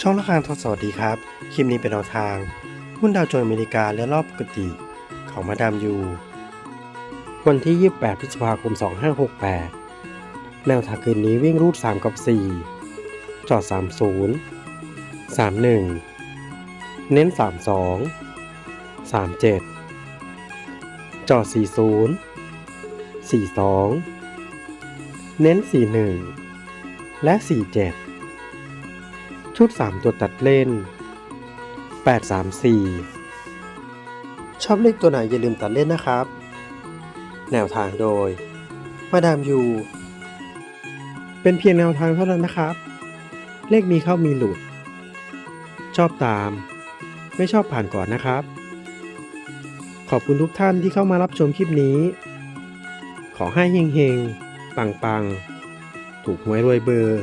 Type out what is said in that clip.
ช่องละครทดสวัสดีครับ คลิปนี้เป็นแนวทาง หุ้นดาวโจนส์อเมริกาและรอบปกติ ของมาดามยู วันที่ 28 พฤษภาคม 2568 แนวทางคืนนี้วิ่งรูด 3 กับ 4 จอด 30 31 เน้น 32 37 จอด 40 42 เน้น 41 และ 47 ชุด 3 ตัวตัดเล่น 8 3 4 ชอบเลขตัวไหนอย่าลืมตัดเล่นนะครับ แนวทางโดย มาดามยู เป็นเพียงแนวทางเท่านั้นนะครับ เลขมีเข้ามีหลุด ชอบตาม ไม่ชอบผ่านก่อนนะครับ ขอบคุณทุกท่านที่เข้ามารับชมคลิปนี้ ขอให้เฮงๆ ปังๆ ถูกหวยรวยเบอร์